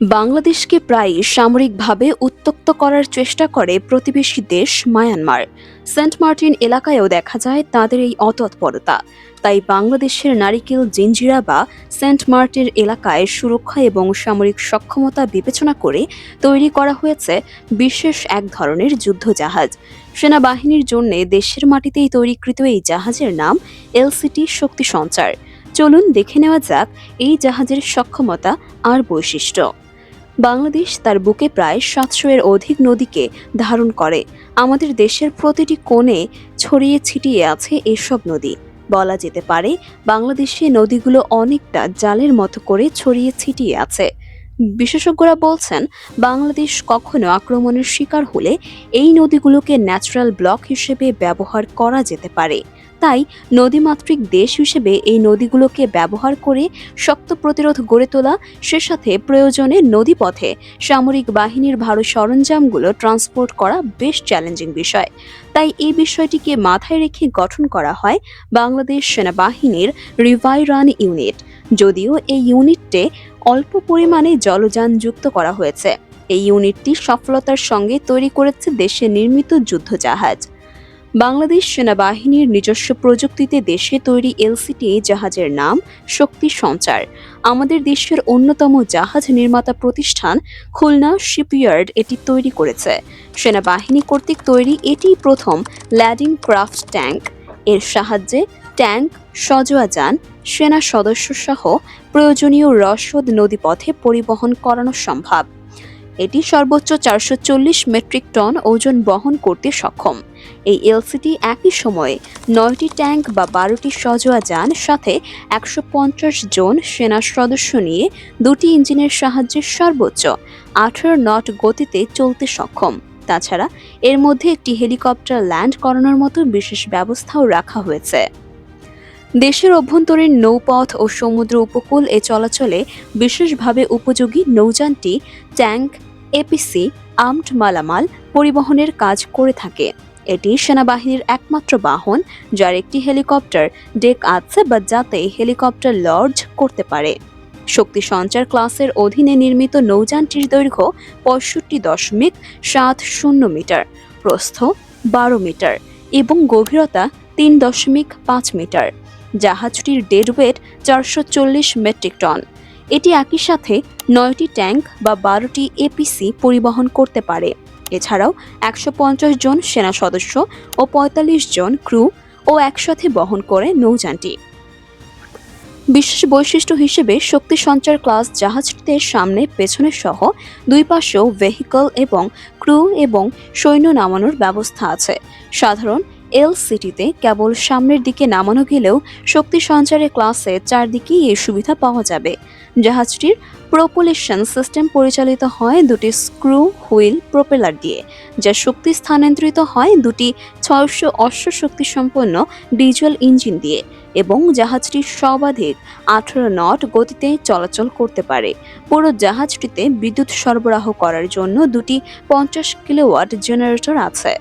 বাংলাদেশকে প্রায়ই সামরিকভাবে উত্তক্ত করার চেষ্টা করে প্রতিবেশী দেশ মায়ানমার। সেন্ট মার্টিন এলাকায়ও দেখা যায় তাদের এই অতৎপরতা। তাই বাংলাদেশের নারিকেল, জিঞ্জিরা বা সেন্ট মার্টিন এলাকায় সুরক্ষা এবং সামরিক সক্ষমতা বিবেচনা করে তৈরি করা হয়েছে বিশেষ এক ধরনের যুদ্ধজাহাজ। সেনাবাহিনীর জন্য দেশের মাটিতেই তৈরিকৃত এই জাহাজের নাম এলসিটি শক্তি সঞ্চার। চলুন দেখে নেওয়া যাক এই জাহাজের সক্ষমতা আর বৈশিষ্ট্য। বাংলাদেশ তার বুকে প্রায় সাতশো এর অধিক নদীকে ধারণ করে। আমাদের দেশের প্রতিটি কোণে ছড়িয়ে ছিটিয়ে আছে এসব নদী। বলা যেতে পারে, বাংলাদেশে নদীগুলো অনেকটা জালের মতো করে ছড়িয়ে ছিটিয়ে আছে। বিশেষজ্ঞরা বলছেন, বাংলাদেশ কখনো আক্রমণের শিকার হলে এই নদীগুলোকে ন্যাচারাল ব্লক হিসেবে ব্যবহার করা যেতে পারে। তাই নদীমাতৃক দেশ হিসেবে এই নদীগুলোকে ব্যবহার করে শক্ত প্রতিরোধ গড়ে তোলা, সে সাথে প্রয়োজনে নদীপথে সামরিক বাহিনীর ভারী সরঞ্জামগুলো ট্রান্সপোর্ট করা বেশ চ্যালেঞ্জিং বিষয়। তাই এই বিষয়টিকে মাথায় রেখে গঠন করা হয় বাংলাদেশ সেনাবাহিনীর রিভাইরান ইউনিট। যদিও এই ইউনিটে অল্প পরিমাণে জলযান যুক্ত করা হয়েছে। এই ইউনিটটি সফলতার সঙ্গে তৈরি করেছে দেশে নির্মিত যুদ্ধজাহাজ। বাংলাদেশ সেনাবাহিনীর নিজস্ব প্রযুক্তিতে দেশে তৈরি এলসিটি জাহাজের নাম শক্তি সঞ্চার। আমাদের দেশের অন্যতম জাহাজ নির্মাতা প্রতিষ্ঠান খুলনা শিপইয়ার্ড এটি তৈরি করেছে। সেনাবাহিনী কর্তৃক তৈরি এটি প্রথম ল্যাডিং ক্রাফট ট্যাঙ্ক। এর সাহায্যে ট্যাঙ্ক সজোয়া যান সেনা সদস্য সহ প্রয়োজনীয় রসদ নদীপথে পরিবহন করানো সম্ভব। এটি সর্বোচ্চ চারশো চল্লিশ মেট্রিক টন ওজন বহন করতে সক্ষম। এই এলসিটি একই সময়ে নয়টি ট্যাঙ্ক বা বারোটি সজোয়া যান সাথে একশো পঞ্চাশ জন সেনা সদস্য নিয়ে দুটি ইঞ্জিনের সাহায্যে সর্বোচ্চ আঠারো নট গতিতে চলতে সক্ষম। তাছাড়া এর মধ্যে একটি হেলিকপ্টার ল্যান্ড করানোর মতো বিশেষ ব্যবস্থাও রাখা হয়েছে। দেশের অভ্যন্তরীণ নৌপথ ও সমুদ্র উপকূল এ চলাচলে বিশেষভাবে উপযোগী নৌযানটি ট্যাঙ্ক এপিসি আর্মড মালামাল পরিবহনের কাজ করে থাকে। এটি সেনাবাহিনীর একমাত্র বাহন, যার একটি হেলিকপ্টার ডেক আছে বা যাতে হেলিকপ্টার লর্জ করতে পারে। শক্তি সঞ্চার ক্লাসের অধীনে নির্মিত নৌযানটির দৈর্ঘ্য পঁয়ষট্টি দশমিক সাত শূন্য মিটার, প্রস্থ বারো মিটার এবং গভীরতা তিন দশমিক পাঁচ মিটার। জাহাজটির ডেড ওয়েট চারশো চল্লিশ মেট্রিক টন। এটি একই সাথে নয়টি ট্যাঙ্ক বা বারোটি এপিসি পরিবহন করতে পারে। এছাড়াও একশো পঞ্চাশ জন সেনা সদস্য ও পঁয়তাল্লিশ জন ক্রু ও একসাথে বহন করে নৌযানটি। বিশেষ বৈশিষ্ট্য হিসেবে শক্তি সঞ্চার ক্লাস জাহাজটিতে সামনে, পেছনে সহ দুই পাশেও ভেহিকল এবং ক্রু এবং সৈন্য নামানোর ব্যবস্থা আছে। সাধারণ এল সিটিতে কেবল সামনের দিকে নামানো গেলেও শক্তি সঞ্চারের ক্লাসে চারদিকেই এই সুবিধা পাওয়া যাবে। জাহাজটির প্রোপোলেশন সিস্টেম পরিচালিত হয় দুটি স্ক্রু হুইল প্রোপেলার দিয়ে, যা শক্তি স্থানান্তরিত হয় দুটি ছয়শো অশ্ব শক্তি সম্পন্ন ডিজেল ইঞ্জিন দিয়ে এবং জাহাজটি সর্বাধিক আঠারো নট গতিতে চলাচল করতে পারে। পুরো জাহাজটিতে বিদ্যুৎ সরবরাহ করার জন্য দুটি পঞ্চাশ কিলোওয়াট জেনারেটর আছে।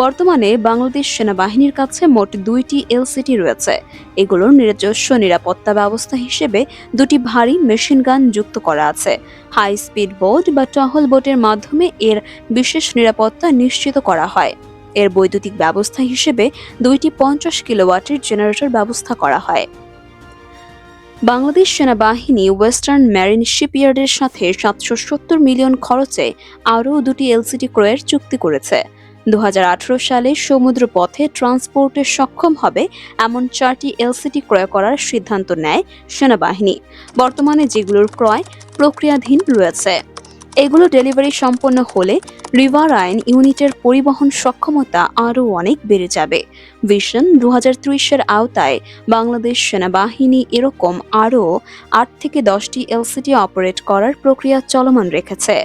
বর্তমানে বাংলাদেশ সেনাবাহিনীর কাছে মোট দুইটি এলসিটি রয়েছে। এগুলোর নিজস্ব নিরাপত্তা ব্যবস্থা হিসেবে দুটি ভারী মেশিন গান যুক্ত করা আছে। হাই স্পিড বোট বা টহল বোটের মাধ্যমে এর বিশেষ নিরাপত্তা নিশ্চিত করা হয়। এর বৈদ্যুতিক ব্যবস্থা হিসেবে দুইটি পঞ্চাশ কিলোওয়াটের জেনারেটর ব্যবস্থা করা হয়। বাংলাদেশ সেনাবাহিনী ওয়েস্টার্ন ম্যারিন শিপইয়ার্ডের সাথে সাতশো সত্তর মিলিয়ন খরচে আরও দুটি এলসিটি ক্রয়ের চুক্তি করেছে। দু হাজার আঠেরো সালে সমুদ্র পথে ট্রান্সপোর্টে সক্ষম হবে এমন চারটি এলসিটি ক্রয় করার সিদ্ধান্ত নেয় সেনাবাহিনী। বর্তমানে যেগুলোর ক্রয় প্রক্রিয়াধীন রয়েছে। এগুলো ডেলিভারি সম্পন্ন হলে রিভার আইন ইউনিটের পরিবহন সক্ষমতা আরও অনেক বেড়ে যাবে। ভিশন দু এর আওতায় বাংলাদেশ সেনাবাহিনী এরকম আরও আট থেকে দশটি এলসিটি অপারেট করার প্রক্রিয়া চলমান রেখেছে।